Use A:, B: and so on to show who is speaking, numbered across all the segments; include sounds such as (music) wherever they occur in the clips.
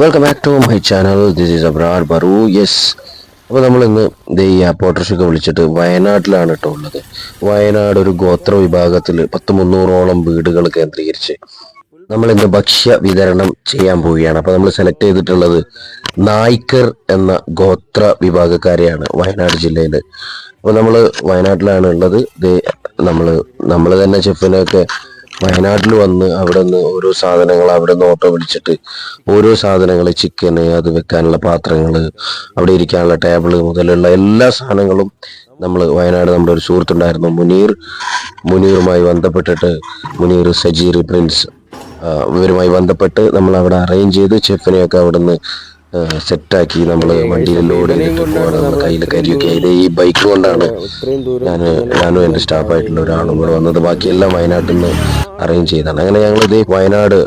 A: Welcome back to my channel this is Abrar Baru yes അപ്പോൾ നമ്മൾ ഇന്ന് ഈ പോട്ടർഷൊക്കെ വിളിച്ചിട്ട് വയനാട്ടിലാണ് കേട്ടോ ഉള്ളത്. വയനാട് ഒരു ഗോത്ര വിഭാഗത്തിൽ പത്ത് മുന്നൂറോളം വീടുകൾ കേന്ദ്രീകരിച്ച് നമ്മൾ ഇന്ന് ഭക്ഷ്യ വിതരണം ചെയ്യാൻ പോവുകയാണ്. അപ്പോൾ നമ്മൾ സെലക്ട് ചെയ്തിട്ടുള്ളത് നായ്ക്കർ എന്ന ഗോത്ര വിഭാഗക്കാരെയാണ് വയനാട് ജില്ലയിൽ അപ്പോൾ നമ്മൾ വയനാട്ടിലാണ് ഉള്ളത്. ദേ നമ്മൾ നമ്മൾ തന്നെ ചെഫിനൊക്കെ വയനാട്ടിൽ വന്ന് അവിടെ നിന്ന് ഓരോ സാധനങ്ങൾ അവിടെ നിന്ന് ഓട്ടോ പിടിച്ചിട്ട് ഓരോ സാധനങ്ങൾ ചിക്കന് അത് വെക്കാനുള്ള പാത്രങ്ങൾ അവിടെ ഇരിക്കാനുള്ള ടേബിൾ മുതലുള്ള എല്ലാ സാധനങ്ങളും നമ്മൾ വയനാട് നമ്മുടെ ഒരു സുഹൃത്തുണ്ടായിരുന്നു മുനീർ. മുനീറുമായി ബന്ധപ്പെട്ടിട്ട് മുനീർ സജീർ പ്രിൻസ് ഇവരുമായി ബന്ധപ്പെട്ട് നമ്മൾ അവിടെ അറേഞ്ച് ചെയ്ത് ചെഫിനെയൊക്കെ അവിടെ നിന്ന് സെറ്റാക്കി നമ്മൾ വണ്ടിയിൽ ലോഡ് ചെയ്തിട്ട് പോവാണ്. നമ്മുടെ കയ്യിൽ കരിയൊക്കെ ഇത് ഈ ബൈക്ക് കൊണ്ടാണ് ഞാൻ ഞാനും എന്റെ സ്റ്റാഫായിട്ടുള്ള ഒരാളും കൂടെ വന്നത്. ബാക്കിയെല്ലാം വയനാട്ടിൽ നിന്ന് അറേഞ്ച് ചെയ്താണ് അങ്ങനെ ഞങ്ങൾ ഇത് വയനാട്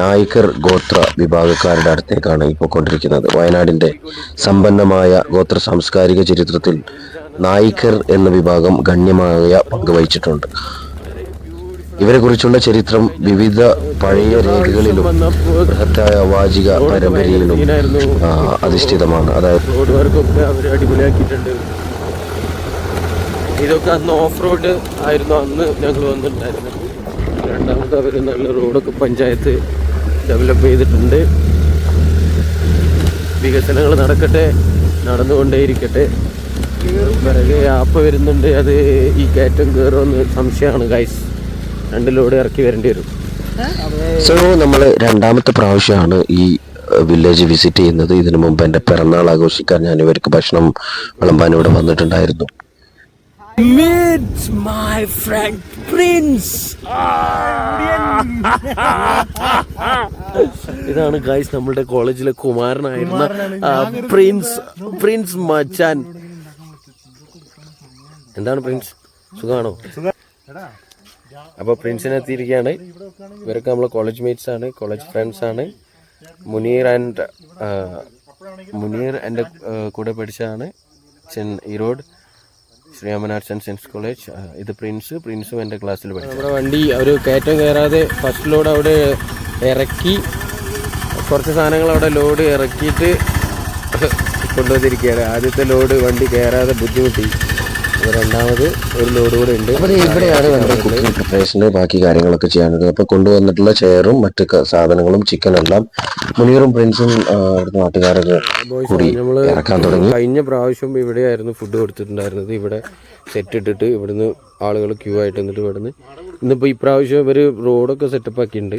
A: നായ്ക്കർ ഗോത്ര വിഭാഗക്കാരുടെ അടുത്തേക്കാണ് ഇപ്പോൾ കൊണ്ടിരിക്കുന്നത്. വയനാടിന്റെ സമ്പന്നമായ ഗോത്ര സാംസ്കാരിക ചരിത്രത്തിൽ നായ്ക്കർ എന്ന വിഭാഗം ഗണ്യമായ പങ്ക് വഹിച്ചിട്ടുണ്ട്. ഇവരെ കുറിച്ചുള്ള ചരിത്രം വിവിധ പഴയ രേഖകളിലും ബൃഹത്തായ വാചിക പരമ്പരയിലും അധിഷ്ഠിതമാണ്. അതായത്
B: ഇതൊക്കെ അന്ന് ഓഫ് റോഡ് ആയിരുന്നു. അന്ന് ഞങ്ങൾ വന്നിട്ടുണ്ടായിരുന്നത്. രണ്ടാമത് അവർ നല്ല റോഡൊക്കെ പഞ്ചായത്ത് ഡെവലപ്പ് ചെയ്തിട്ടുണ്ട്. വികസനങ്ങൾ നടക്കട്ടെ നടന്നുകൊണ്ടേയിരിക്കട്ടെ. പിറകെ ആപ്പ് വരുന്നുണ്ട്. അത് ഈ കയറ്റം കയറുമെന്ന് സംശയമാണ് ഗൈസ് രണ്ട് ലോഡ് ഇറക്കി വരേണ്ടി വരും.
A: സോ നമ്മൾ രണ്ടാമത്തെ പ്രാവശ്യമാണ് ഈ വില്ലേജ് വിസിറ്റ് ചെയ്യുന്നത്. ഇതിനു മുമ്പ് എന്റെ പിറന്നാൾ ആഘോഷിക്കാൻ ഞാൻ ഇവർക്ക് ഭക്ഷണം വിളമ്പാൻ ഇവിടെ വന്നിട്ടുണ്ടായിരുന്നു.
B: Meet my friend Prince. ഇതാണ് ഗൈസ് നമ്മളുടെ കോളേജിലെ കുമാരനായിരുന്ന പ്രിൻസ് പ്രിൻസ് മച്ചാൻ. എന്താണ് പ്രിൻസ് സുഖാണോ? അപ്പൊ പ്രിൻസിനെ എത്തിയിരിക്കുകയാണ്. ഇവരൊക്കെ നമ്മൾ കോളേജ് മേറ്റ്സ് ആണ് കോളേജ് ഫ്രണ്ട്സ് ആണ്. മുനീർ ആൻഡ് മുനീർ എന്റെ കൂടെ പഠിച്ചതാണ് Chen Erode Sriraman arts and science college. ഇത് പ്രിൻസ്. പ്രിൻസും എന്റെ ക്ലാസ്സിൽ പഠിച്ചു. നമ്മുടെ വണ്ടി ഒരു കയറ്റം കയറാതെ ഫസ്റ്റ് ലോഡ് അവിടെ ഇറക്കി കുറച്ച് സാധനങ്ങൾ അവിടെ ലോഡ് ഇറക്കിയിട്ട് കൊണ്ടുവന്നിരിക്കുകയാണ്. ആദ്യത്തെ ലോഡ് വണ്ടി കയറാതെ ബുദ്ധിമുട്ടി. അപ്പോൾ രണ്ടാമത് ഒരു ലോഡ് കൂടെ ഉണ്ട്.
A: ഇവിടെയാണ് നമ്മുടെ കുക്കിംഗ് പ്രിപ്പറേഷൻ ബാക്കി കാര്യങ്ങളൊക്കെ ചെയ്യാനുള്ളത്. അപ്പോൾ കൊണ്ടുവന്നിട്ടുള്ള ചെയറും മറ്റു സാധനങ്ങളും ചിക്കൻ എല്ലാം മുനീറും പ്രിൻസും അവിടുത്തെ നാട്ടുകാരൊക്കെ കൂടി ഇറക്കാൻ തുടങ്ങി.
B: കഴിഞ്ഞ പ്രാവശ്യം ഇവിടെയായിരുന്നു ഫുഡ് കൊടുത്തിട്ടുണ്ടായിരുന്നത്. ഇവിടെ സെറ്റ് ഇട്ടിട്ട് ഇവിടുന്ന് ആളുകൾ ക്യൂ ആയിട്ട് എന്നിട്ട് ഇവിടുന്ന് ഇന്നിപ്പോൾ ഇപ്രാവശ്യം ഇവർ റോഡൊക്കെ സെറ്റപ്പ് ആക്കിയിട്ടുണ്ട്.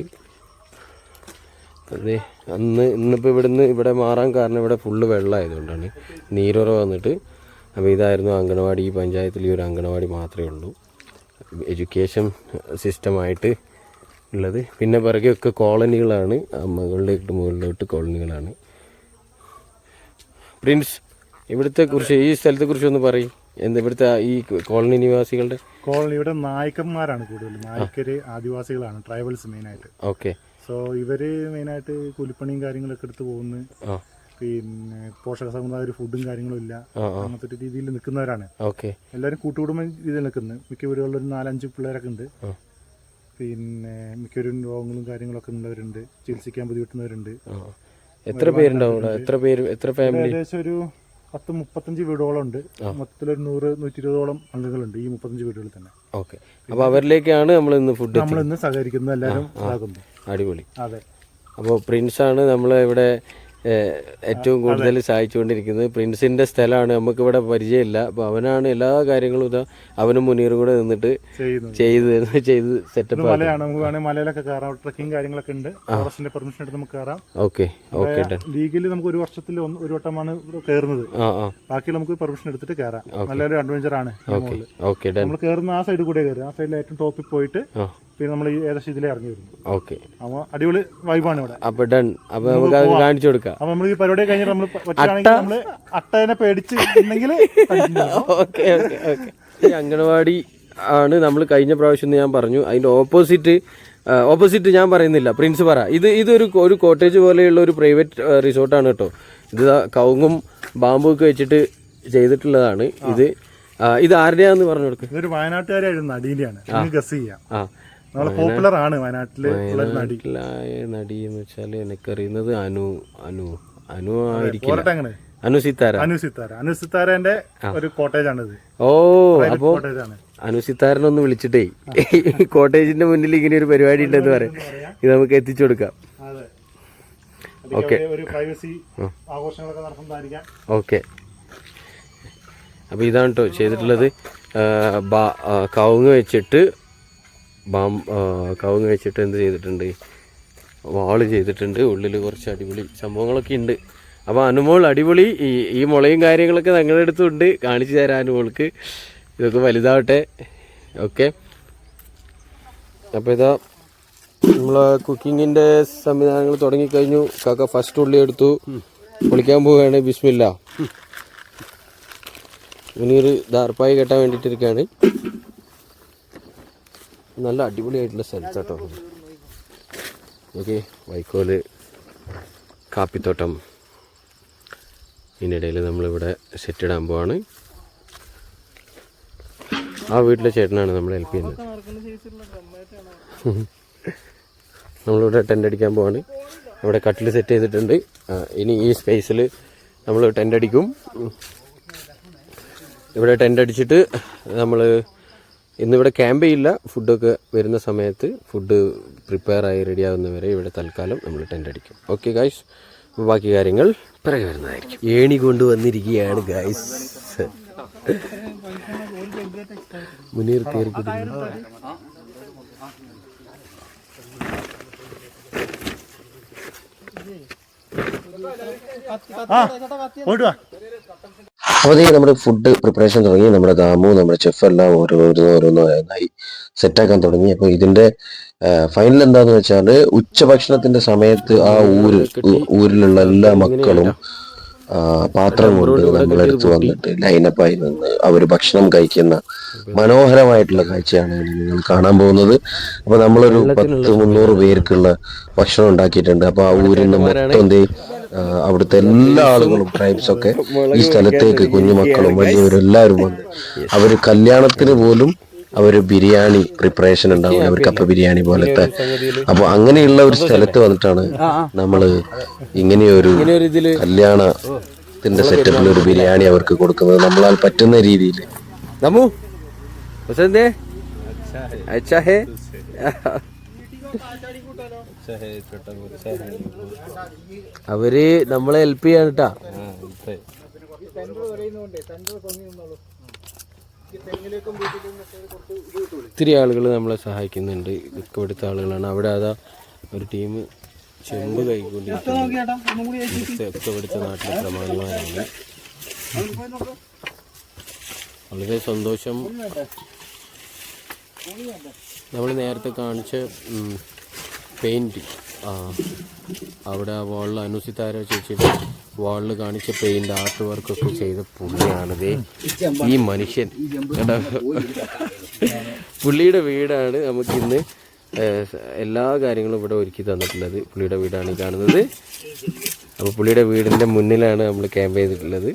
B: അതെ അന്ന് ഇന്നിപ്പോൾ ഇവിടുന്ന് ഇവിടെ മാറാൻ കാരണം ഇവിടെ ഫുള്ള് വെള്ളമായതുകൊണ്ടാണ്. നീരുറ വന്നിട്ട് അപ്പോൾ ഇതായിരുന്നു അംഗനവാടി ഈ പഞ്ചായത്തിൽ ഈ ഒരു അംഗനവാടി മാത്രമേ ഉള്ളൂ. എഡ്യൂക്കേഷൻ സിസ്റ്റമായിട്ട് ഉള്ളത്. പിന്നെ പിറകെയൊക്കെ കോളനികളാണ്. മുകളിലേക്ക് മുകളിലോട്ട് കോളനികളാണ്. പ്രിൻസ് ഇവിടുത്തെ കുറിച്ച് ഈ സ്ഥലത്തെ കുറിച്ച് ഒന്ന് പറയും. എന്ത് ഇവിടുത്തെ ഈ കോളനി നിവാസികളുടെ?
C: കോളനി ഇവിടെ നായ്ക്കന്മാരാണ് കൂടുതൽ നായ്ക്കര് ആദിവാസികളാണ് ട്രൈബൽസ് മെയിനായിട്ട്
B: ഓക്കെ.
C: സോ ഇവർ മെയിനായിട്ട് കുലിപ്പണിയും കാര്യങ്ങളൊക്കെ എടുത്ത് പോകുന്നു. പിന്നെ പോഷക സമുദായ ഒരു ഫുഡും കാര്യങ്ങളും ഇല്ല. അങ്ങനത്തെ ഒരു രീതിയിൽ നിൽക്കുന്നവരാണ്.
B: ഓക്കെ.
C: എല്ലാവരും കൂട്ടുകുടുംബം രീതിയിൽ നിൽക്കുന്നത് മിക്ക വീടുകളിൽ ഒരു നാലഞ്ച് പിള്ളേരൊക്കെ ഉണ്ട്. പിന്നെ മിക്കവരും രോഗങ്ങളും കാര്യങ്ങളൊക്കെ ഉള്ളവരുണ്ട്. ചികിത്സിക്കാൻ ബുദ്ധിമുട്ടുന്നവരുണ്ട്.
B: എത്ര പേരുണ്ടാവും എത്ര പേര് എത്ര ഫാമിലി
C: ഏകദേശം ഒരു പത്ത് മുപ്പത്തഞ്ച് വീടുകളോളം ഉണ്ട്. മൊത്തത്തിലൊരു നൂറ് നൂറ്റി ഇരുപതോളം അംഗങ്ങളുണ്ട് ഈ മുപ്പത്തഞ്ച് വീടുകളിൽ തന്നെ.
B: ഓക്കെ. അപ്പോൾ അവരിലേക്കാണ് നമ്മൾ ഇന്ന് ഫുഡ്
C: നമ്മൾ ഇന്ന് സഹകരിക്കുന്നത് എല്ലാവരും
B: അടിപൊളി.
C: അതെ.
B: അപ്പോൾ പ്രിൻസാണ് നമ്മൾ ഇവിടെ ഏറ്റവും കൂടുതൽ സഹായിച്ചുകൊണ്ടിരിക്കുന്നത്. പ്രിൻസിന്റെ സ്ഥലമാണ്. നമുക്കിവിടെ പരിചയമില്ല. അപ്പോൾ അവനാണ് എല്ലാ കാര്യങ്ങളും ഇതാ അവനും മുനീർ കൂടെ നിന്നിട്ട് ചെയ്ത് ചെയ്ത് സെറ്റപ്പ്
C: മലയാണ്. നമുക്ക് വേണമെങ്കിൽ മലയിലൊക്കെ കയറാം ട്രക്കിംഗ് കാര്യങ്ങളൊക്കെ ഉണ്ട്. ഫോറസ്റ്റിന്റെ പെർമിഷൻ എടുത്ത് നമുക്ക് കയറാം
B: ഓക്കെ ഓക്കെ
C: ലീഗലി നമുക്ക് ഒരു വർഷത്തിൽ ഒരു വട്ടമാണ് കയറുന്നത് ബാക്കി നമുക്ക് പെർമിഷൻ എടുത്തിട്ട് കയറാം നല്ലൊരു അഡ്വഞ്ചർ ആണ്.
B: ഓക്കെ
C: നമ്മൾ കയറുന്ന ആ സൈഡിൽ കൂടെ കയറും ആ സൈഡിൽ ഏറ്റവും ടോപ്പിൽ പോയിട്ട് പിന്നെ നമ്മൾ ഏകദേശം ഇതിലേ ഇറങ്ങി വരുന്നു
B: ഓക്കെ.
C: അപ്പോൾ അടിപൊളി വൈബാണ് ഇവിടെ.
B: അപ്പൊ ഡൺ. അപ്പൊ നമുക്ക് അത് കാണിച്ചു കൊടുക്കാം.
C: അപ്പൊ നമ്മൾ ഈ പരിപാടി കഴിഞ്ഞിട്ട് നമ്മൾ പറ്റുകയാണെങ്കിൽ നമ്മൾ അട്ടേനെ പേടിച്ച് ഉണ്ടെങ്കിൽ
B: ഓക്കെ ഓക്കെ ഓക്കെ. ഈ അംഗനവാടി ആണ് നമ്മൾ കഴിഞ്ഞ പ്രാവശ്യം എന്ന് ഞാൻ പറഞ്ഞു. അതിന്റെ ഓപ്പോസിറ്റ് ഓപ്പോസിറ്റ് ഞാൻ പറയുന്നില്ല. പ്രിൻസ് പറ. ഇത് ഇതൊരു ഒരു കോട്ടേജ് പോലെയുള്ള ഒരു പ്രൈവറ്റ് റിസോർട്ടാണ് കേട്ടോ. ഇത് കൗങ്ങും കവുങ്ങും ബാമ്പും ഒക്കെ വെച്ചിട്ട് ചെയ്തിട്ടുള്ളതാണ് ഇത്. ഇത് ആരുടെയാന്ന് പറഞ്ഞു കൊടുക്ക്?
C: ഇതൊരു വയനാട്ടുകാരായിരുന്നു നിങ്ങൾ ഗസ് ചെയ്യാം.
B: ആ.
C: നമ്മളെ പോപ്പുലർ ആണ് വയനാട്ടിൽ
B: വയനാട്ടിലായ നടി. എന്ന് വെച്ചാൽ എനിക്കറിയുന്നത് അനു അനു അനു
C: ആയിരിക്കും
B: അനു സിത്താര.
C: അനു സിത്താര. അനു സിത്താരന്റെ ഒരു കോട്ടേജ് ആണ് ഇത്
B: ഓ അപ്പോ
C: അനു ആണ്
B: ഒന്ന് വിളിച്ചിട്ടേ. കോട്ടേജിന്റെ മുന്നിൽ ഇങ്ങനെ ഒരു പരിപാടി ഉണ്ടെന്ന് പറയാം. ഇത് നമുക്ക് എത്തിച്ചു കൊടുക്കാം. ഓക്കേ. ഓക്കെ. അപ്പോൾ ഇതാണ് കേട്ടോ ചെയ്തിട്ടുള്ളത്. കവുങ്ങ് വെച്ചിട്ട് ബാം കവുങ്ങ് വെച്ചിട്ട് എന്ത് ചെയ്തിട്ടുണ്ട്? വാൾ ചെയ്തിട്ടുണ്ട്. ഉള്ളിൽ കുറച്ച് അടിപൊളി സംഭവങ്ങളൊക്കെ ഉണ്ട്. അപ്പോൾ അനുമോൾ അടിപൊളി. ഈ ഈ മുളയും കാര്യങ്ങളൊക്കെ ഞങ്ങളുടെ അടുത്തുണ്ട് കാണിച്ചു തരാം അനുമോൾക്ക്. ഇതൊക്കെ വലുതാവട്ടെ. ഓക്കെ. അപ്പോൾ ഇതാ നമ്മൾ കുക്കിങ്ങിന്റെ സംവിധാനങ്ങൾ തുടങ്ങിക്കഴിഞ്ഞു. കാക്ക ഫസ്റ്റ് ഉള്ളി എടുത്തു. കുളിക്കാൻ പോവുകയാണ്. ബിസ്മില്ല. ഇനിയൊരു ദാർപ്പായി കെട്ടാൻ വേണ്ടിയിട്ടിരിക്കുകയാണ്. നല്ല അടിപൊളിയായിട്ടുള്ള സ്ഥലത്ത് കേട്ടോ ഓക്കെ വൈക്കോൽ കാപ്പിത്തോട്ടം. ഇതിനിടയിൽ നമ്മളിവിടെ സെറ്റ് ഇടാൻ പോവാണ്. ആ വീട്ടിലെ ചേട്ടനാണ് നമ്മൾ ഹെൽപ്പ് ചെയ്യുന്നത്. നമ്മളിവിടെ ടെന്റ് അടിക്കാൻ പോവാണ്. ഇവിടെ കട്ടിൽ സെറ്റ് ചെയ്തിട്ടുണ്ട്. ഇനി ഈ സ്പേസിൽ നമ്മൾ ടെന്റ് അടിക്കും. ഇവിടെ ടെന്റ് അടിച്ചിട്ട് നമ്മൾ ഇന്നിവിടെ ക്യാമ്പ് ചെയ്യില്ല. ഫുഡൊക്കെ വരുന്ന സമയത്ത് ഫുഡ് പ്രിപ്പയർ ആയി റെഡി ആകുന്നവരെ ഇവിടെ തൽക്കാലം നമ്മൾ ടെന്റ് അടിക്കും. ഓക്കെ ഗായ്സ് ബാക്കി കാര്യങ്ങൾ പിറകെ വരുന്നതായിരിക്കും. ഏണി കൊണ്ട് വന്നിരിക്കുകയാണ് ഗായ്സ് മുനീർ കയറി
C: ആ പോയിട്ട് വാ.
A: അപ്പോൾ ഈ നമ്മുടെ ഫുഡ് പ്രിപ്പറേഷൻ തുടങ്ങി. നമ്മുടെ ദാമു നമ്മുടെ ചെഫ് എല്ലാം ഓരോരോ ഓരോന്നായി സെറ്റാക്കാൻ തുടങ്ങി. അപ്പോൾ ഇതിന്റെ ഫൈനൽ എന്താന്ന് വെച്ചാൽ ഉച്ചഭക്ഷണത്തിന്റെ സമയത്ത് ആ ഊര് ഊരിലുള്ള എല്ലാ മക്കളും പാത്രം കൊണ്ട് നമ്മളെടുത്ത് വന്നിട്ട് ലൈനപ്പായി നിന്ന് അവർ ഭക്ഷണം കഴിക്കുന്ന മനോഹരമായിട്ടുള്ള കാഴ്ചയാണ് നിങ്ങൾ കാണാൻ പോകുന്നത്. അപ്പൊ നമ്മളൊരു പത്ത് മുന്നൂറ് പേർക്കുള്ള ഭക്ഷണം ഉണ്ടാക്കിയിട്ടുണ്ട്. അപ്പൊ ആ ഊരിൽ നിന്ന് മൊത്തം ആ, അവിടുത്തെ എല്ലാ ആളുകളും ട്രൈബ്സ് ഒക്കെ ഈ സ്ഥലത്തേക്ക് കുഞ്ഞുമക്കളും വലിയവരും എല്ലാവരും വന്ന് അവര് കല്യാണത്തിന് പോലും അവര് ബിരിയാണി പ്രിപ്പറേഷൻ ഉണ്ടാവും അവർ കപ്പ ബിരിയാണി പോലത്തെ അപ്പൊ അങ്ങനെയുള്ള ഒരു സ്ഥലത്ത് വന്നിട്ടാണ് നമ്മള് ഇങ്ങനെയൊരു
B: ഒരു ഇതില്
A: കല്യാണത്തിന്റെ സെറ്റപ്പിൽ ഒരു ബിരിയാണി അവർക്ക് കൊടുക്കുന്നത് നമ്മളാൽ പറ്റുന്ന രീതിയിൽ
B: दमू पसंद है अच्छा है അവർ നമ്മളെ ഹെൽപ്പ് ചെയ്യാൻ കേട്ടാ ഒത്തിരി ആളുകൾ നമ്മളെ സഹായിക്കുന്നുണ്ട്. ഇതൊക്കെ ഇവിടുത്തെ ആളുകളാണ്. അവിടെ അതാ ഒരു ടീം ചെമ്പ് കൈക്കൊണ്ടിരിക്കുന്നത് നാട്ടിലെ പ്രമാണിമാരാണ് വളരെ സന്തോഷം. നമ്മൾ നേരത്തെ കാണിച്ച അവിടെ ആ വാളിൽ അനുസിതാര ചേച്ചി വാളിൽ കാണിച്ച പെയിന്റ് ആർട്ട് വർക്കൊക്കെ ചെയ്ത പുള്ളിയാണിത്. ഈ മനുഷ്യൻ. പുള്ളിയുടെ വീടാണ് നമുക്കിന്ന് എല്ലാ കാര്യങ്ങളും ഇവിടെ ഒരുക്കി തന്നിട്ടുള്ളത്. പുള്ളിയുടെ വീടാണ് ഈ കാണുന്നത്. അപ്പോൾ പുള്ളിയുടെ വീടിന്റെ മുന്നിലാണ് നമ്മൾ ക്യാമ്പ് ചെയ്തിട്ടുള്ളത്.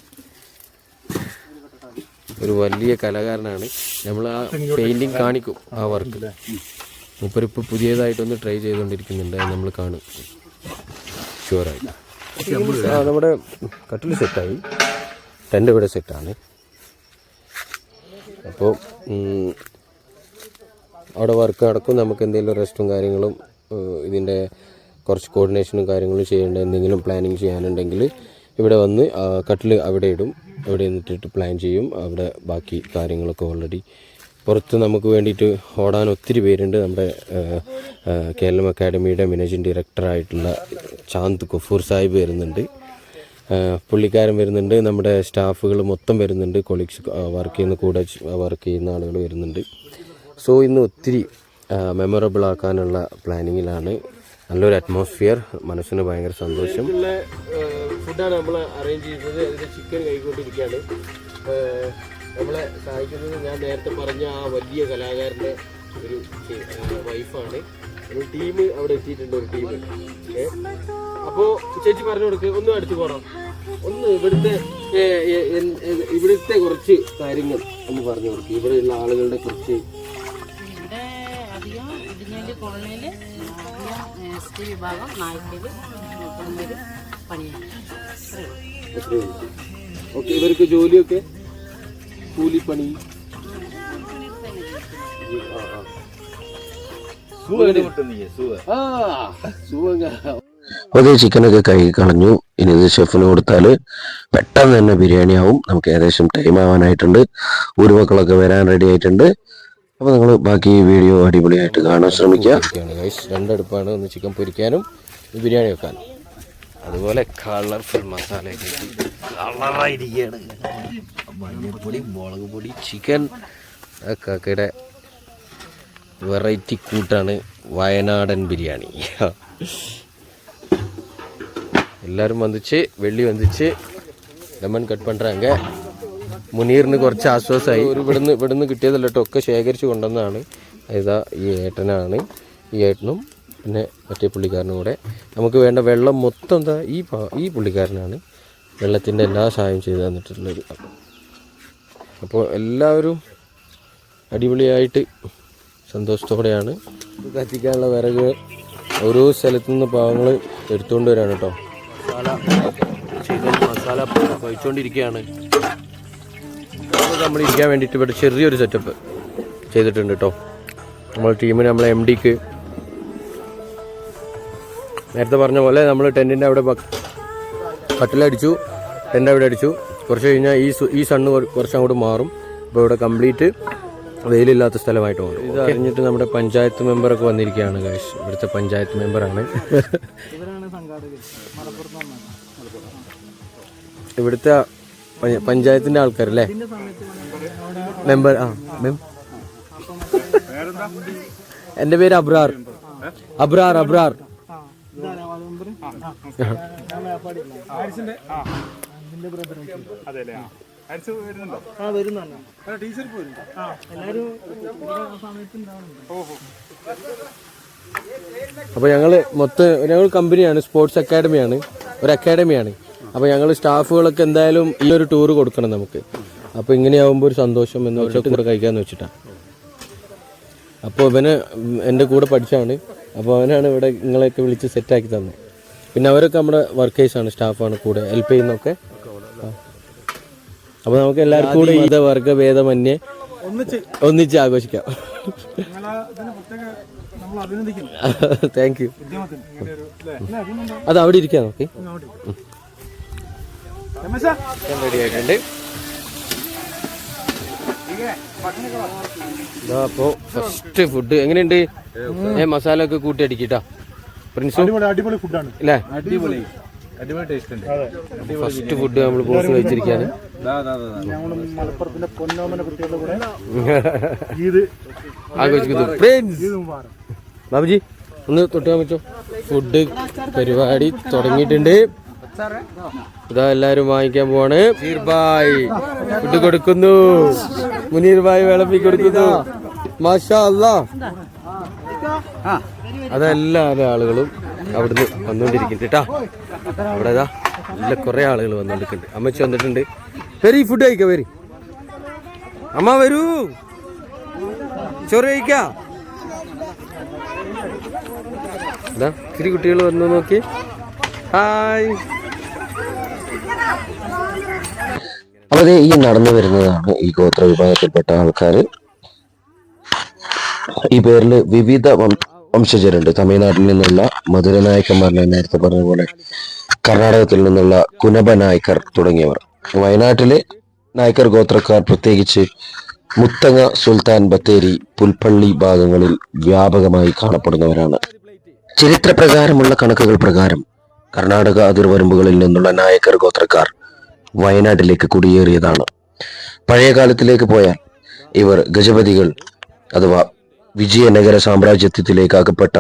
B: ഒരു വലിയ കലാകാരനാണ്. നമ്മൾ ആ പെയിന്റിങ് കാണിക്കും ആ വർക്ക് മൂപ്പരിപ്പോൾ പുതിയതായിട്ടൊന്ന് ട്രൈ ചെയ്തുകൊണ്ടിരിക്കുന്നുണ്ട് നമ്മൾ കാണും. ഷുവറായിട്ട് ആ നമ്മുടെ കട്ടിൽ സെറ്റായി ടെന്റ് ഇവിടെ സെറ്റാണ് അപ്പോൾ അവിടെ വർക്ക് നടക്കും. നമുക്ക് എന്തെങ്കിലും റെസ്റ്റും കാര്യങ്ങളും ഇതിന്റെ കുറച്ച് കോർഡിനേഷനും കാര്യങ്ങളും ചെയ്യേണ്ട എന്തെങ്കിലും പ്ലാനിങ് ചെയ്യാനുണ്ടെങ്കിൽ ഇവിടെ വന്ന് കട്ടിൽ അവിടെ ഇടും. അവിടെ നിന്നിട്ടിട്ട് പ്ലാൻ ചെയ്യും. അവിടെ ബാക്കി കാര്യങ്ങളൊക്കെ ഓൾറെഡി പുറത്ത് നമുക്ക് വേണ്ടിയിട്ട് ഓടാൻ ഒത്തിരി പേരുണ്ട്. നമ്മുടെ കേരളം അക്കാഡമിയുടെ മാനേജിങ് ഡയറക്ടറായിട്ടുള്ള ചാന്ത് ഗഫൂർ സാഹിബ് വരുന്നുണ്ട്. പുള്ളിക്കാരൻ വരുന്നുണ്ട്. നമ്മുടെ സ്റ്റാഫുകൾ മൊത്തം വരുന്നുണ്ട്. കൊളീഗ്സ് വർക്ക് ചെയ്യുന്ന കൂടെ വർക്ക് ചെയ്യുന്ന ആളുകൾ വരുന്നുണ്ട്. സോ ഇന്ന് ഒത്തിരി മെമ്മറബിൾ ആക്കാനുള്ള പ്ലാനിങ്ങിലാണ് നല്ലൊരു അറ്റ്മോസ്ഫിയർ മനസ്സിന് ഭയങ്കര സന്തോഷം. ഫുഡാണ് നമ്മൾ അറേഞ്ച് ചെയ്തത് അതിന്റെ ചിക്കൻ കൈകൊണ്ടിരിക്കുകയാണ് നമ്മളെ സഹായിക്കുന്നത് ഞാൻ നേരത്തെ പറഞ്ഞ ആ വലിയ കലാകാരന്റെ ഒരു വൈഫാണ്. ഒരു ടീം അവിടെ എത്തിയിട്ടുണ്ട് ഒരു ടീം. അപ്പോൾ ചേച്ചി പറഞ്ഞു കൊടുക്ക് ഒന്ന് അടുത്ത് പോകണം ഒന്ന് ഇവിടുത്തെ ഇവിടുത്തെ കുറച്ച് കാര്യങ്ങൾ ഒന്ന് പറഞ്ഞു കൊടുക്ക്. ഇവിടെയുള്ള ആളുകളുടെ കുറച്ച്
D: ഇവിടെ അധികം ഇതിന് കോളനിയിൽ എസ് ടി വിഭാഗം നായ്ക്കൽ പിള്ളേര് പണിയാണ് അത്രേ ഉള്ളൂ.
B: ഓക്കെ ഇവർക്ക് ജോലിയൊക്കെ? കൂലിപ്പണി.
A: അപ്പോൾ ചിക്കനൊക്കെ കഴുകി കളഞ്ഞു. ഇനി ഇത് ഷെഫിന് കൊടുത്താൽ പെട്ടെന്ന് തന്നെ ബിരിയാണി ആവും. നമുക്ക് ഏകദേശം ടൈം ആവാനായിട്ടുണ്ട്. ഉരുമക്കളൊക്കെ വരാൻ റെഡി ആയിട്ടുണ്ട്. അപ്പോൾ നിങ്ങൾ ബാക്കി വീഡിയോ അടിപൊളിയായിട്ട് കാണാൻ ശ്രമിക്കുക.
B: രണ്ടടുപ്പാണ്. ഒന്ന് ചിക്കൻ പൊരിക്കാനും ബിരിയാണി വെക്കാനും. അതുപോലെ കളർഫുൾ മസാല കളറായിരിക്കുകയാണ് മഞ്ഞൾപ്പൊടി മുളക് പൊടി ചിക്കൻ കാക്കയുടെ വെറൈറ്റി കൂട്ടാണ് വയനാടൻ ബിരിയാണി. എല്ലാവരും വന്നിച്ച് വെള്ളി വന്നിച്ച് ലെമൺ കട്ട് പണ്ടാങ്ക മുനീറിന് കുറച്ച് ആശ്വാസമായി ഒരു ഇവിടുന്ന് ഇവിടുന്ന് കിട്ടിയതല്ല ഒക്കെ ശേഖരിച്ച് കൊണ്ടുവന്നതാണ്. ഇതാ ഈ ഏട്ടനാണ്. ഈ ഏട്ടനും പിന്നെ മറ്റേ പുള്ളിക്കാരനും കൂടെ. നമുക്ക് വേണ്ട വെള്ളം മൊത്തം എന്താ ഈ ഈ പുള്ളിക്കാരനാണ് വെള്ളത്തിന്റെ എല്ലാ സഹായം ചെയ്തു തന്നിട്ടുള്ളത്. അപ്പോൾ എല്ലാവരും അടിപൊളിയായിട്ട് സന്തോഷത്തോടെയാണ് കത്തിക്കാനുള്ള വിറക് ഓരോ സ്ഥലത്തു നിന്ന് പാവങ്ങൾ എടുത്തുകൊണ്ട് വരാണ് കേട്ടോ. മസാല മസാല കഴിച്ചുകൊണ്ടിരിക്കുകയാണ് നമ്മൾ ഇരിക്കാൻ വേണ്ടിയിട്ട് ഇവിടെ ചെറിയൊരു സെറ്റപ്പ് ചെയ്തിട്ടുണ്ട് കേട്ടോ. നമ്മൾ ടീമിന് നമ്മളെ എം ഡിക്ക് നേരത്തെ പറഞ്ഞ പോലെ നമ്മൾ ടെന്റിന്റെ അവിടെ കട്ടിലടിച്ചു ടെന്റ് അവിടെ അടിച്ചു. കുറച്ച് കഴിഞ്ഞാൽ ഈ ഈ സണ്ണ് കുറ- കുറച്ച് അങ്ങോട്ട് മാറും. അപ്പോൾ ഇവിടെ കംപ്ലീറ്റ് വെയിലില്ലാത്ത സ്ഥലമായിട്ട് മാറും. ഇത് അറിഞ്ഞിട്ട് നമ്മുടെ പഞ്ചായത്ത് മെമ്പറൊക്കെ വന്നിരിക്കുകയാണ് കാശ് ഇവിടുത്തെ പഞ്ചായത്ത് മെമ്പറാണ്. ഇവിടുത്തെ പഞ്ചായത്തിന്റെ പഞ്ചായത്തിന്റെ ആൾക്കാരല്ലേ? മെമ്പർ. ആ മെം എന്റെ പേര് അബ്രാർ. അബ്രാർ അബ്രാർ.
C: ഞങ്ങൾ ആ വരുന്നുണ്ടോ ആ ടീച്ചർ ആ എല്ലാവരും ഓഹോ
B: അപ്പോൾ മൊത്തം ഞങ്ങൾ കമ്പനിയാണ് സ്പോർട്സ് അക്കാഡമിയാണ് ഒരു അക്കാഡമിയാണ് അപ്പോൾ ഞങ്ങൾ സ്റ്റാഫുകളൊക്കെ എന്തായാലും ഈ ഒരു ടൂർ കൊടുക്കണം നമുക്ക്. അപ്പോൾ ഇങ്ങനെയാവുമ്പോൾ ഒരു സന്തോഷം എന്ന് വെച്ചിട്ട് കൂടെ കഴിക്കാമെന്ന് വെച്ചിട്ടാണ് അപ്പോൾ ഇവന് എന്റെ കൂടെ പഠിച്ചാണ് അപ്പോൾ അവനാണ് ഇവിടെ നിങ്ങളെയൊക്കെ വിളിച്ച് സെറ്റാക്കി തന്നത് പിന്നെ അവരൊക്കെ നമ്മുടെ വർക്കേഴ്സാണ് സ്റ്റാഫാണ് കൂടെ ഹെൽപ്പ് ചെയ്യുന്നൊക്കെ. അപ്പോൾ നമുക്ക് എല്ലാവർക്കും കൂടെ ഇത് വർഗ ഭേദമന്യേ
C: ഒന്നിച്ച്.
B: ഒന്നിച്ച് ആഘോഷിക്കാം.
C: നിങ്ങളെ ഇതിന് പ്രത്യേക നമ്മൾ അഭിനന്ദിക്കുന്നു.
B: താങ്ക് യു അത് അവിടെ ഇരിക്കാം നോക്കി. റെഡിയായിട്ടുണ്ട് ഇതാ അപ്പോ ഫസ്റ്റ് ഫുഡ് എങ്ങനെയുണ്ട്? ഏ മസാല ഒക്കെ കൂട്ടി അടിക്കിട്ടാ. പ്രിൻസ്?
C: അടിപൊളി അടിപൊളി ഫുഡാണ്
B: അല്ലേ
E: അടിപൊളി. അടിപൊളി ടേസ്റ്റ് ഉണ്ട്.
C: അതെ.
B: ഫസ്റ്റ് ഫുഡ് നമ്മൾ ബോസ് കഴിച്ചിരിക്കാണ്
C: ഞങ്ങളും മലപ്പുറത്തിന്റെ പൊന്നോമന കുട്ടികളുടെ കൂടെ ഈദ്.
B: ആഘോഷിക്കുന്നു. പ്രിൻസ്
C: ഈദ് മുബാറക്.
B: ബാബുജി ഒന്ന് തൊട്ട് കാണിച്ചോ? ഫുഡ് പരിപാടി തുടങ്ങിയിട്ടുണ്ട്. ഇതാ എല്ലാരും വാങ്ങിക്കാൻ പോവാണ്. ബായ് ഫുഡ് കൊടുക്കുന്നു. മുനീർ ബായ് വിളമ്പി കൊടുക്കുന്നു. മാഷാ അതെല്ലാ ആളുകളും അവിടുന്ന് വന്നുകൊണ്ടിരിക്കുന്നുണ്ട് കേട്ടാ. അവിടെ ഇതാ നല്ല കുറെ ആളുകൾ വന്നുകൊണ്ടിരിക്കുന്നുണ്ട് അമ്മച്ചി വന്നിട്ടുണ്ട്. വരി ഫുഡ് കഴിക്കാം വരി. അമ്മ വരൂ. ചോറ് കഴിക്കാ. ഇതാ ഇത്തിരി കുട്ടികൾ വന്നു നോക്കി. ഹായ്.
A: അപ്പോൾ ഈ നടന്നു വരുന്നതാണ് ഈ ഗോത്ര വിഭാഗത്തിൽപ്പെട്ട ആൾക്കാർ ഈ പേരിൽ വിവിധ വംശജരുണ്ട്. തമിഴ്നാട്ടിൽ നിന്നുള്ള മധുര നായക്കന്മാർ നേരത്തെ പറഞ്ഞ പോലെ കർണാടകത്തിൽ നിന്നുള്ള കുനബ നായ്ക്കർ തുടങ്ങിയവർ. വയനാട്ടിലെ നായ്ക്കർ ഗോത്രക്കാർ പ്രത്യേകിച്ച് മുത്തങ്ങ സുൽത്താൻ ബത്തേരി പുൽപ്പള്ളി ഭാഗങ്ങളിൽ വ്യാപകമായി കാണപ്പെടുന്നവരാണ്. ചരിത്രപ്രകാരമുള്ള കണക്കുകൾ പ്രകാരം കർണാടക അതിർവരമ്പുകളിൽ നിന്നുള്ള നായക്കർ ഗോത്രക്കാർ വയനാട്ടിലേക്ക് കുടിയേറിയതാണ്. പഴയ കാലത്തിലേക്ക് പോയാൽ ഇവർ ഗജപതികൾ അഥവാ വിജയനഗര സാമ്രാജ്യത്വത്തിലേക്ക് അകപ്പെട്ട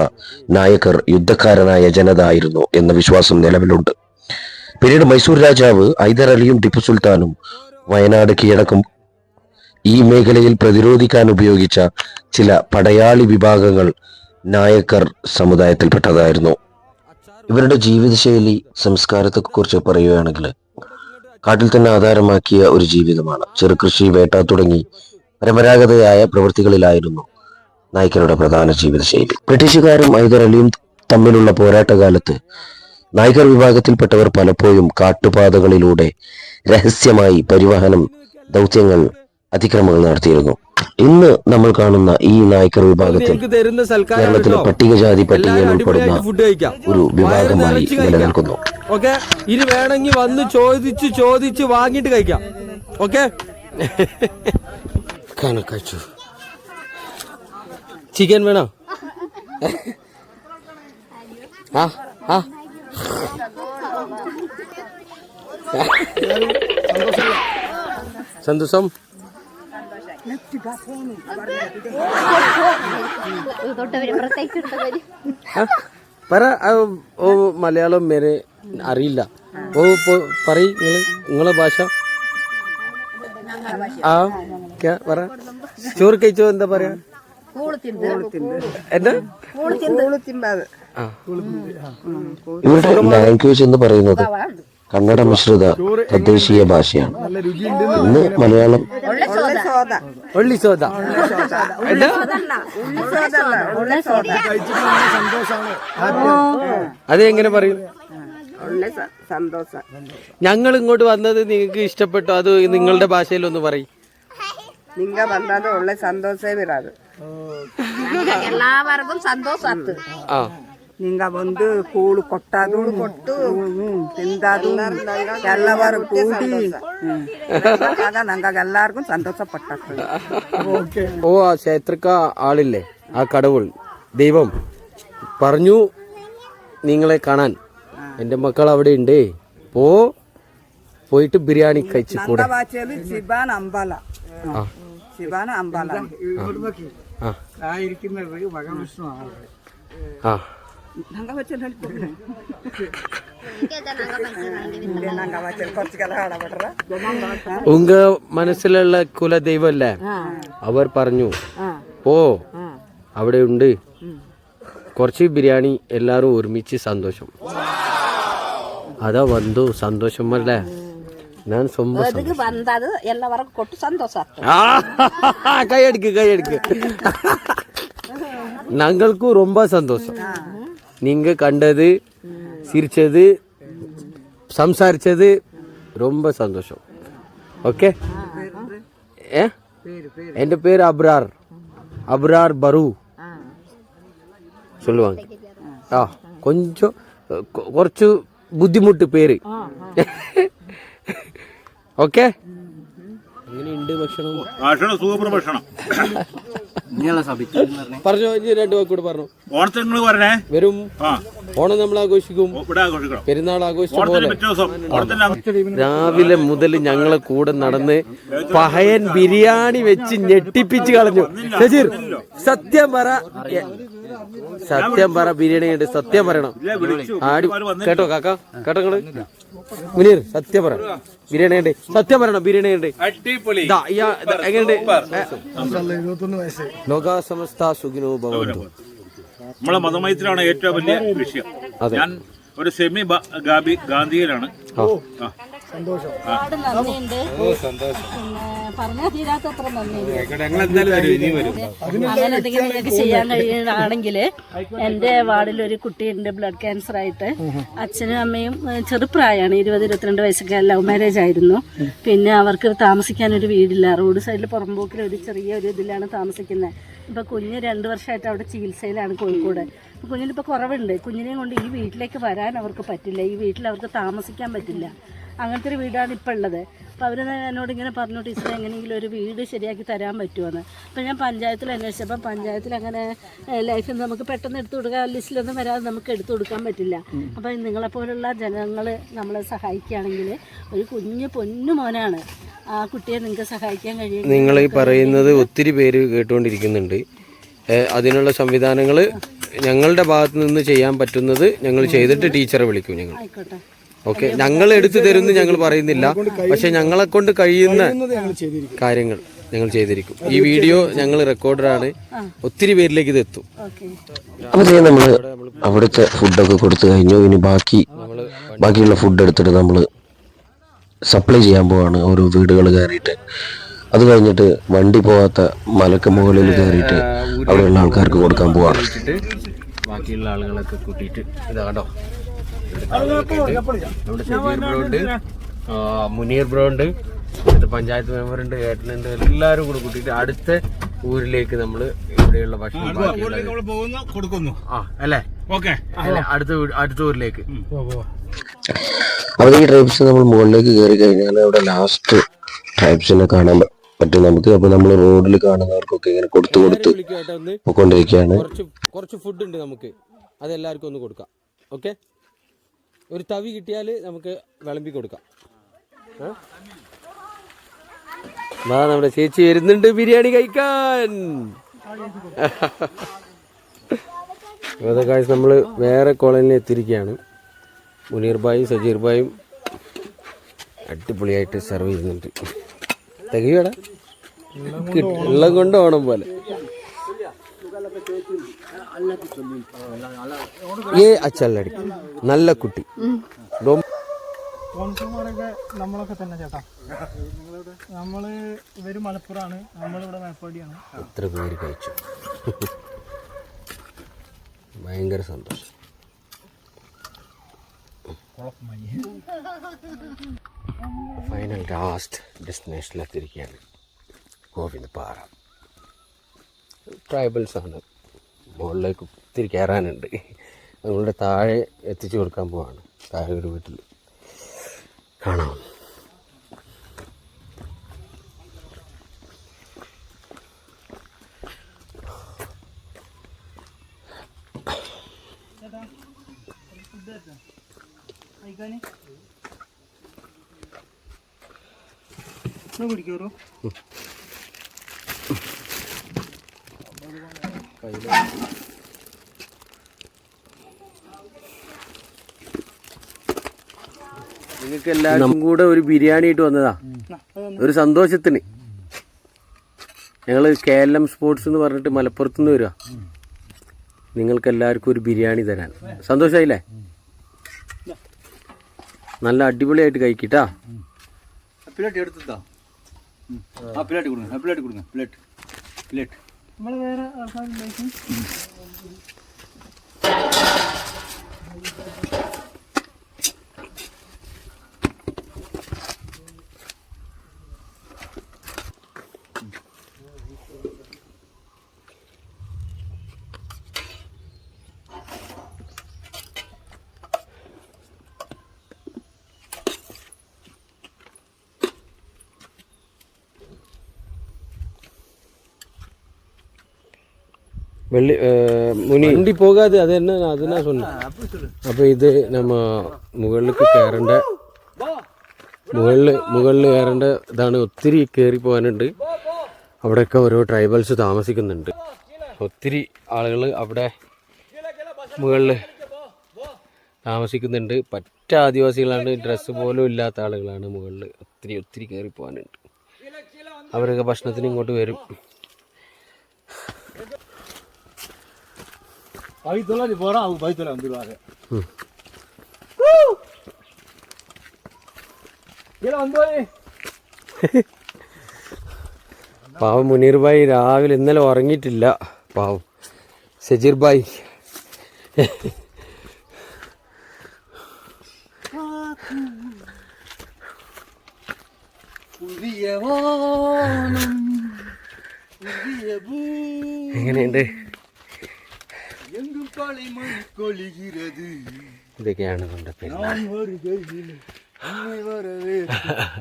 A: നായകർ യുദ്ധക്കാരനായ ജനത ആയിരുന്നു എന്ന വിശ്വാസം നിലവിലുണ്ട്. പിന്നീട് മൈസൂർ രാജാവ് ഹൈദർ അലിയും ടിപ്പു സുൽത്താനും വയനാട് കീഴടക്കും ഈ മേഖലയിൽ പ്രതിരോധിക്കാൻ ഉപയോഗിച്ച ചില പടയാളി വിഭാഗങ്ങൾ നായക്കർ സമുദായത്തിൽപ്പെട്ടതായിരുന്നു. ഇവരുടെ ജീവിതശൈലി സംസ്കാരത്തെക്കുറിച്ച് പറയുകയാണെങ്കിൽ കാട്ടിൽ തന്നെ ആധാരമാക്കിയ ഒരു ജീവിതമാണ്. ചെറുകൃഷി വേട്ട തുടങ്ങി പരമ്പരാഗതയായ പ്രവൃത്തികളിലായിരുന്നു നായ്ക്കരുടെ പ്രധാന ജീവിതശൈലി. ബ്രിട്ടീഷുകാരും ഹൈദർ അലിയും തമ്മിലുള്ള പോരാട്ടകാലത്ത് നായ്ക്കർ വിഭാഗത്തിൽപ്പെട്ടവർ പലപ്പോഴും കാട്ടുപാതകളിലൂടെ രഹസ്യമായി പരിവഹനം ദൗത്യങ്ങൾ അതിക്രമങ്ങൾ നടത്തിയിരുന്നു. ഇന്ന് നമ്മൾ കാണുന്ന ഈ നായ്ക്കർ വിഭാഗത്തിൽ കേരളത്തിലെ പട്ടികജാതി പട്ടികയിൽ ഉൾപ്പെടുന്ന ഒരു വിഭാഗമായി. നിലനിൽക്കുന്നു.
B: ഓക്കെ? ഇനി വേണമെങ്കിൽ വന്ന് ചോദിച്ച് ചോദിച്ച് വാങ്ങിയിട്ട് കഴിക്കാം. ഓക്കെ? കഴിച്ചു ചിക്കൻ വേണോ? ആ ആ. സന്തോഷം
F: തൊട്ടവര് പ്രത്യേകിച്ച് എടുത്തവര്
B: ആ, (laughs) പറ ഓ മലയാളം മേരെ അറിയില്ല. ഓ പറയ് നിങ്ങൾ നിങ്ങളെ ഭാഷ? ആ ക്യാ പറ. ചോറ് കഴിച്ചോ എന്താ പറയാ? എന്താ? ആ
A: ഇവരുടെ ലാംഗ്വേജ് എന്ന് പറയുന്നത്. കന്നഡ മിശ്രിത തദ്ദേശീയ ഭാഷയാണ്. ഇന്ന് മലയാളം
B: അതെങ്ങനെ സോദ അത് എങ്ങനെ പറയും? ഞങ്ങൾ ഇങ്ങോട്ട് വന്നത് നിങ്ങൾക്ക് ഇഷ്ടപ്പെട്ടോ? അത് നിങ്ങളുടെ ഭാഷയിൽ ഒന്ന് പറയും.
G: നിങ്ങൾ വന്നത് ഉള്ള സന്തോഷേ വരാത്
F: എല്ലാവർക്കും സന്തോഷം
B: ആ.
G: ನಿಂಗ ಬಂದು ಕೂಳು ಕೊಟ್ಟದು ಕೊಟ್ಟು ತಿಂದದು ಎಲ್ಲವರು ಕೂಡಿ ಆಗ ನಂಗ ಎಲ್ಲಾರ್ಗು ಸಂತೋಷ ಪಟ್ಟದ್ದು
B: ഓ ആ ക്ഷേത്രക്ക ആളില്ലേ ആ കടവുൾ ദൈവം പറഞ്ഞു നിങ്ങളെ കാണാൻ എൻ്റെ മക്കൾ അവിടെ ഉണ്ട് പോ പോയിട്ട് ബിരിയാണി കഴിച്ചു കൂടെ
G: ಭಾಷೆಯಲ್ಲಿ ಶಿವಾನ ಅಂಬಲ
B: ആ
G: ಶಿವಾನ ಅಂಬಲ
B: ആ ആ
G: ನಂಗ ಭಾಷೆ ನಂಗ ಭಾಷೆ കുറച്ചെല്ലാം ಹಾಡಬಿಟ್ರ
B: ഉങ്ക മനസ്സിലുള്ള കുലദൈവല്ലേ അവർ പറഞ്ഞു ഓ അവിടെ ഉണ്ട് കുറച്ച് ബിരിയാണി എല്ലാരും ഒരുമിച്ച് സന്തോഷം അതാ വന്നു സന്തോഷം അല്ലേ ഞാൻ സ്വന്തം
F: ഒതുകി വന്നത് എല്ലാവർക്കും കൊട്ട് സന്തോഷാത്ത്
B: ആ, കൈയടിക്ക് കൈയടിക്ക് ഞങ്ങൾക്ക് ரொம்ப സന്തോഷം நீங்க கண்டது சிரிச்சது സംസാരിച്ചത് ரொம்ப സന്തോഷം ഓക്കെ ഏ എൻ്റെ പേര് അബ്രാർ അബ്രാർ ബറു சொல்லுவாங்க ആ கொஞ்சம் കൊ- കുറച്ച് ബുദ്ധിമുട്ട് പേര് ഓക്കെ എങ്ങനെയുണ്ട് ഭക്ഷണം.
H: ഭക്ഷണം സൂപ്പർ ഭക്ഷണം.
B: പറഞ്ഞോ. ഇനി രണ്ടു വാക്കൂടെ പറഞ്ഞു.
H: ഓണത്തിന് പറഞ്ഞേ
B: വരും. ഓണം നമ്മൾ ആഘോഷിക്കും. പെരുന്നാൾ രാവിലെ മുതൽ ഞങ്ങളെ കൂടെ നടന്ന് പഹയൻ ബിരിയാണി വെച്ച് ഞെട്ടിപ്പിച്ച് കളഞ്ഞു. സജീർ സത്യം പറ. സത്യം പറ ബിരിയാണി ഉണ്ട് സത്യം പറയണം. ആടി കേട്ടോ കാക്ക കേട്ടോ നിങ്ങൾ മുനീർ സത്യം പറ. ബിരിയാണി ഉണ്ട് സത്യം പറയണം ബിരിയാണി ഉണ്ട് എങ്ങനെയുണ്ട്? ലോകാസമസ്ത സുഖിനോ ഭവന്തു.
H: നമ്മളെ മതമൈത്രിയാണ് ഏറ്റവും വലിയ വിഷയം. ഞാൻ ഒരു സെമി ഗാന്ധിയിലാണ്.
F: ഒരുപാട് നന്ദിയുണ്ട്. പിന്നെ പറഞ്ഞാൽ തീരാത്തത്ര നന്ദിയുണ്ട്. അങ്ങനെ എന്തെങ്കിലും നിങ്ങൾക്ക് ചെയ്യാൻ കഴിയുകയാണെങ്കിൽ എന്റെ വാർഡിൽ ഒരു കുട്ടിയുണ്ട് ബ്ലഡ് ക്യാൻസർ ആയിട്ട് അച്ഛനും അമ്മയും ഏഹ്, ചെറുപ്രായമാണ്. ഇരുപത് ഇരുപത്തിരണ്ട് വയസ്സൊക്കെ ലവ് മാരേജ് ആയിരുന്നു. പിന്നെ അവർക്ക് താമസിക്കാൻ ഒരു വീടില്ല. റോഡ് സൈഡിൽ പുറമ്പോക്കിൽ ഒരു ചെറിയ ഒരു ഇതിലാണ് താമസിക്കുന്നത് ഇപ്പൊ കുഞ്ഞ് രണ്ട് വർഷമായിട്ട് അവിടെ ചികിത്സയിലാണ് കോഴിക്കോട്. അപ്പൊ കുഞ്ഞിനിപ്പോൾ കുറവുണ്ട്. കുഞ്ഞിനെയും കൊണ്ട് ഈ വീട്ടിലേക്ക് വരാൻ അവർക്ക് പറ്റില്ല. ഈ വീട്ടിൽ അവർക്ക് താമസിക്കാൻ പറ്റില്ല. അങ്ങനത്തെ ഒരു വീടാണ് ഇപ്പോൾ ഉള്ളത്. അപ്പോൾ അവർ എന്നോട് ഇങ്ങനെ പറഞ്ഞു ടീച്ചറെ എങ്ങനെയെങ്കിലും ഒരു വീട് ശരിയാക്കി തരാൻ പറ്റുമെന്ന് അപ്പോൾ ഞാൻ പഞ്ചായത്തിൽ അന്വേഷിച്ചപ്പോൾ പഞ്ചായത്തിൽ അങ്ങനെ ലൈഫിൽ നമുക്ക് പെട്ടെന്ന് എടുത്തു കൊടുക്കാൻ ലിസ്റ്റിലൊന്നും വരാതെ നമുക്ക് എടുത്തു കൊടുക്കാൻ പറ്റില്ല. അപ്പോൾ നിങ്ങളെപ്പോലുള്ള ജനങ്ങൾ നമ്മളെ സഹായിക്കുകയാണെങ്കിൽ ഒരു കുഞ്ഞു പൊന്നു മോനാണ്. ആ കുട്ടിയെ നിങ്ങൾക്ക് സഹായിക്കാൻ കഴിയും
B: നിങ്ങൾ ഈ പറയുന്നത് ഒത്തിരി പേര് കേട്ടുകൊണ്ടിരിക്കുന്നുണ്ട്. അതിനുള്ള സംവിധാനങ്ങൾ ഞങ്ങളുടെ ഭാഗത്ത് നിന്ന് ചെയ്യാൻ പറ്റുന്നത് ഞങ്ങൾ ചെയ്തിട്ട് ടീച്ചറെ വിളിക്കും ഞങ്ങൾ.
F: ആയിക്കോട്ടെ.
B: ഓക്കെ ഞങ്ങൾ എടുത്തു തരുമെന്ന് ഞങ്ങൾ പറയുന്നില്ല. പക്ഷെ ഞങ്ങളെ കൊണ്ട് കഴിയുന്ന കാര്യങ്ങൾ ഞങ്ങൾ ചെയ്തിരിക്കും. ഈ വീഡിയോ ഞങ്ങൾ റെക്കോർഡറാണ് ഒത്തിരി പേരിലേക്ക് ഇത് എത്തും.
F: ഓക്കെ.
A: അപ്പൊ ദേ നമ്മൾ അവിടുത്തെ ഫുഡൊക്കെ കൊടുത്തു കഴിഞ്ഞു. ഇനി ബാക്കി ബാക്കിയുള്ള ഫുഡ് എടുത്തിട്ട് നമ്മൾ സപ്ലൈ ചെയ്യാൻ പോവാണ്. ഓരോ വീടുകൾ കയറിയിട്ട്. അത് കഴിഞ്ഞിട്ട് വണ്ടി പോകാത്ത മലക്ക് മുകളിൽ കയറിയിട്ട് അവിടെയുള്ള ആൾക്കാർക്ക് കൊടുക്കാൻ പോവാണ്.
B: ബാക്കിയുള്ള ആളുകളൊക്കെ കൂട്ടിയിട്ട് ഇതാ കേട്ടോ നമ്മുടെ ഷബീർ ബ്രോ ഉണ്ട് ആ, മുനീർ ബ്രോ ഉണ്ട് അടുത്ത പഞ്ചായത്ത് മെമ്പർ ഉണ്ട് ഏട്ടനുണ്ട് എല്ലാവരും കൂടെ കൂട്ടിയിട്ട് അടുത്ത ഊരിലേക്ക് നമ്മൾ ഇവിടെയുള്ള ഭക്ഷണം
H: കൊടുക്കുന്നു.
B: ആ അല്ലേ?
H: ഓക്കെ.
B: അല്ലേ? അടുത്ത അടുത്ത ഊരിലേക്ക്.
A: അപ്പോൾ ഈ ട്രൈബ്സ് നമ്മൾ മുകളിലേക്ക് കയറി കഴിഞ്ഞാൽ അവിടെ ലാസ്റ്റ് ട്രൈബ്സിനെ കാണാൻ പറ്റും നമുക്ക്. അപ്പോൾ നമ്മൾ റോഡിൽ കാണുന്നവർക്കൊക്കെ ഇങ്ങനെ കൊടുത്തു കൊടുത്ത്
B: കൊണ്ടിരിക്കുകയാണ്
A: പോയിക്കൊണ്ടിരിക്കുകയാണ്.
B: കുറച്ച് കുറച്ച് ഫുഡ് ഉണ്ട് നമുക്ക്. അത് എല്ലാവർക്കും ഒന്ന് കൊടുക്കാം. ഓക്കെ? ഒരു തവി കിട്ടിയാൽ നമുക്ക് വിളമ്പി കൊടുക്കാം. വാ നമ്മുടെ ചേച്ചി വരുന്നുണ്ട് ബിരിയാണി കഴിക്കാൻ. അതെ കാഴ്ച നമ്മൾ വേറെ കോളനിയിൽ എത്തിയിരിക്കുകയാണ്. മുനീർ ഭായും സജീർ ഭായും അടിപൊളിയായിട്ട് സെർവ് ചെയ്യുന്നുണ്ട്. തികയോടാ ഉള്ളം കൊണ്ട് ഓണം പോലെ. ഏ അച്ചല്ലടി. നല്ല കുട്ടി.
C: സ്പോൺസർമാരൊക്കെ നമ്മളൊക്കെ തന്നെ ചേട്ടാ. നമ്മൾ ഇവർ മലപ്പുറമാണ് നമ്മളിവിടെ മേപ്പാടിയാണ്.
B: എത്ര പേര് കഴിച്ചു? ഭയങ്കര സന്തോഷം. ഫൈനൽ ലാസ്റ്റ് ഡെസ്റ്റിനേഷനിലെത്തിയിരിക്കുകയാണ് ഗോവിന്ദ് പാറ. ട്രൈബൽസ് ആണ്. മുകളിലേക്ക് ഒത്തിരി കയറാനുണ്ട്. അതുകൊണ്ട് താഴെ എത്തിച്ചു കൊടുക്കാൻ പോവാണ്. താഴെ ഒരു വീട്ടിൽ കാണാം.
C: കഴിക്കാന് കയ്യിൽ
B: നിങ്ങൾക്ക് എല്ലാവർക്കും കൂടെ ഒരു ബിരിയാണി ആയിട്ട് വന്നതാ. ഒരു സന്തോഷത്തിന്. ഞങ്ങൾ കെ എൽ എം സ്പോർട്സ് എന്ന് പറഞ്ഞിട്ട് മലപ്പുറത്ത് നിന്ന് വരിക. നിങ്ങൾക്ക് എല്ലാവർക്കും ഒരു ബിരിയാണി തരാൻ. സന്തോഷമായില്ലേ നല്ല അടിപൊളിയായിട്ട് കഴിക്കിട്ടാ.
E: പ്ലേറ്റ് എടുത്തോ പ്ലേറ്റ് കൊടുങ്ങ പ്ലേറ്റ് കൊടുങ്ങ പ്ലേറ്റ് പ്ലേറ്റ്
C: നമ്മൾ വേറെ ആൾക്കാരുണ്ടായിരിക്കും.
B: வெள்ளி முனி வண்டி போகாது அது என்ன நான் அதுதான் சொன்னேன் அப்போ இது நம்ம മുകളിലേക്ക് കയറേണ്ട മുകളിൽ മുകളിൽ കയറേണ്ട ഇതാണ് ഒത്തിരി കയറി പോകാനുണ്ട് അവിടെയൊക്കെ ഓരോ ട്രൈബൽസ് താമസിക്കുന്നുണ്ട് ഒത്തിരി ആളുകൾ അവിടെ മുകളിൽ താമസിക്കുന്നുണ്ട് പറ്റ ആദിവാസികളാണ് ഡ്രസ്സ് പോലും ഇല്ലാത്ത ആളുകളാണ് മുകളിൽ ഒത്തിരി ഒത്തിരി കയറി പോകാനുണ്ട് അവരൊക്കെ ഭക്ഷണത്തിന് ഇങ്ങോട്ട് വരും
E: பவித்தோல நீ போகிறோம் அவங்க பவித்தோல வந்துடுவாங்க
B: പാവം മുനീർ ഭായി രാവിലെ ഇന്നലെ ഉറങ്ങിയിട്ടില്ല. പാവം. സജീർ ഭായി. എങ്ങനെയുണ്ട്?
E: களிமண் கொழிகிறது
B: இதுக்கையான கொண்ட பெண்
E: நான் வருகையில் உண்மை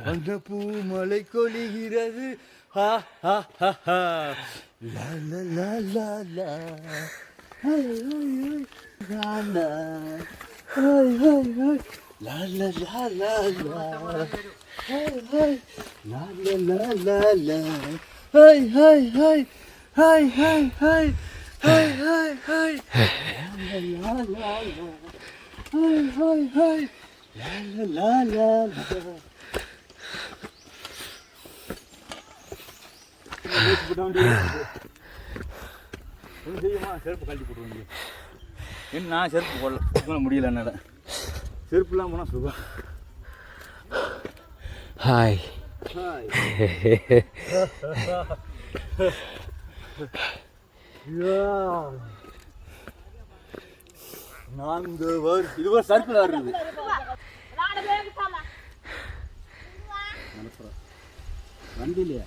E: அந்த (laughs) பூமலை கொழிகிறது. ஹா ஹா ஹா ஹா. லா லா லா லா hi hi hi hi hi hi செருப்பு கழட்டி போட்டுருவீங்க என்ன செருப்பு போடல. போட முடியல என்னால். செருப்புலாம் போனால் சுகம்.
B: ஹாய் ஹாய் (laughs)
E: நான்கு வருஷம் இது ஒரு சர்க்கிள் இருக்குது. வண்டியிலையா?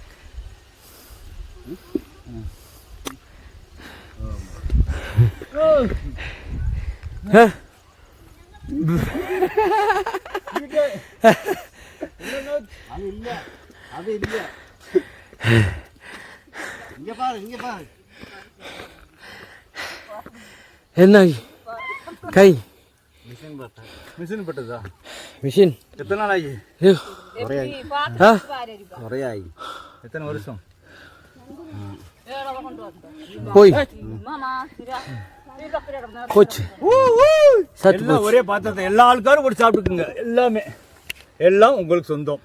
E: அது இல்ல. அது இல்ல. இங்க பாரு இங்க பாரு.
B: என்ன கை.
E: மிஷின் பட்டதா?
B: மிஷின்.
E: எத்தனை நாள் ஆகி நிறைய ஆகி எத்தனை வருஷம்?
B: போய். போச்சு.
E: எல்லாம் ஒரே பாத்திரத்தை எல்லா ஆளுக்காரும் போட்டு சாப்பிட்டுக்குங்க. எல்லாமே. எல்லாம் உங்களுக்கு சொந்தம்.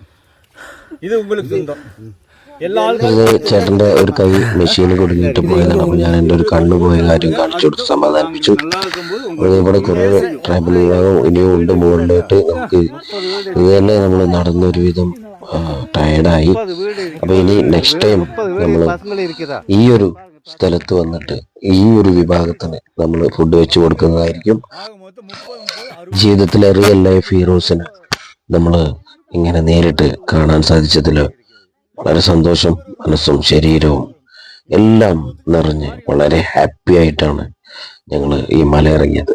E: இது உங்களுக்கு சொந்தம்.
A: ചേട്ടന്റെ ഒരു കൈ മെഷീൻ കൊടുത്തിട്ട് പോയതാണ്. അപ്പൊ ഞാൻ എന്റെ ഒരു കണ്ണ് പോയ കാര്യം കാണിച്ചു കൊടുത്ത് സമാധാനിപ്പിച്ചു ഇവിടെ കുറെ ട്രൈബൽ വിഭാഗം ഇനിയും ഉണ്ട് മുകളിലോട്ട്. നമുക്ക് ഇത് തന്നെ നമ്മൾ നടന്നൊരുവിധം ടയർഡായി അപ്പൊ ഇനി നെക്സ്റ്റ് ടൈം നമ്മൾ ഈ ഒരു സ്ഥലത്ത് വന്നിട്ട് ഈ ഒരു വിഭാഗത്തിന് നമ്മൾ ഫുഡ് വെച്ച് കൊടുക്കുന്നതായിരിക്കും. ജീവിതത്തിലെ റിയൽ ലൈഫ് ഹീറോസിന് നമ്മൾ ഇങ്ങനെ നേരിട്ട് കാണാൻ സാധിച്ചതിൽ വളരെ സന്തോഷം മനസ്സും ശരീരവും എല്ലാം നിറഞ്ഞ് വളരെ ഹാപ്പി ആയിട്ടാണ് ഞങ്ങൾ ഈ മല ഇറങ്ങിയത്.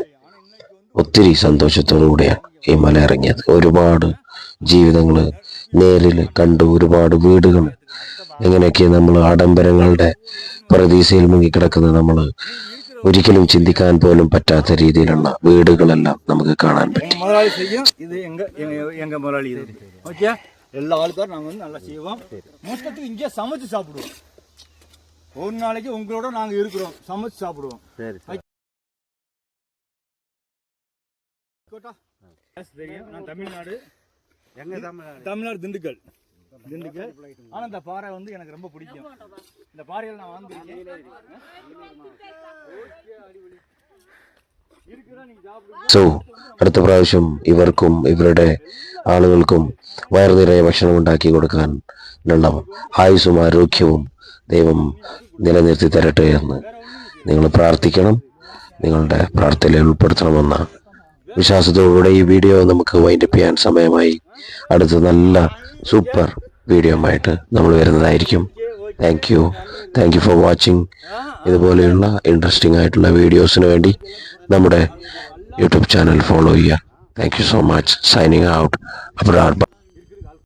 A: ഒത്തിരി സന്തോഷത്തോടുകൂടിയാണ് ഈ മല ഇറങ്ങിയത്. ഒരുപാട് ജീവിതങ്ങൾ നേരിൽ കണ്ടു ഒരുപാട് വീടുകൾ എങ്ങനെയൊക്കെ നമ്മൾ ആഡംബരങ്ങളുടെ പ്രതീക്ഷയിൽ മുങ്ങിക്കിടക്കുന്ന നമ്മൾ ഒരിക്കലും ചിന്തിക്കാൻ പോലും പറ്റാത്ത രീതിയിലുള്ള വീടുകളെല്ലാം നമുക്ക് കാണാൻ പറ്റി.
E: எல்லா ஆளுக்காரும் நாங்கள் வந்து நல்லா செய்வோம். மொத்தத்துக்கு இங்கேயே சமைச்சு சாப்பிடுவோம். ஒரு நாளைக்கு உங்களோட நாங்கள் இருக்கிறோம். சமைச்சு சாப்பிடுவோம். சரி நான் தமிழ்நாடு. தமிழ்நாடு? திண்டுக்கல். திண்டுக்கல்? ஆனால் இந்த பாறை வந்து எனக்கு ரொம்ப பிடிக்கும். இந்த பாறையில் நான் வாழ்ந்துருக்கேன்.
A: സോ അടുത്ത പ്രാവശ്യം ഇവർക്കും ഇവരുടെ ആളുകൾക്കും വയറുനിറയെ ഭക്ഷണം ഉണ്ടാക്കി കൊടുക്കാൻ ഉള്ള ആയുസ്സും ആരോഗ്യവും ദൈവം നിലനിർത്തി തരട്ടെ എന്ന് നിങ്ങൾ പ്രാർത്ഥിക്കണം. നിങ്ങളുടെ പ്രാർത്ഥനയിൽ ഉൾപ്പെടുത്തണമെന്ന വിശ്വാസത്തോടുകൂടെ ഈ വീഡിയോ നമുക്ക് വൈൻഡപ്പ് ചെയ്യാൻ സമയമായി. അടുത്ത നല്ല സൂപ്പർ വീഡിയോ ആയിട്ട് നമ്മൾ വരുന്നതായിരിക്കും. Thank you thank you for watching ഇതുപോലെയുള്ള ഇൻട്രസ്റ്റിംഗ് ആയിട്ടുള്ള വീഡിയോസിന് വേണ്ടി നമ്മുടെ യൂട്യൂബ് ചാനൽ ഫോളോ ചെയ്യുക. Thank you so much signing out Abrar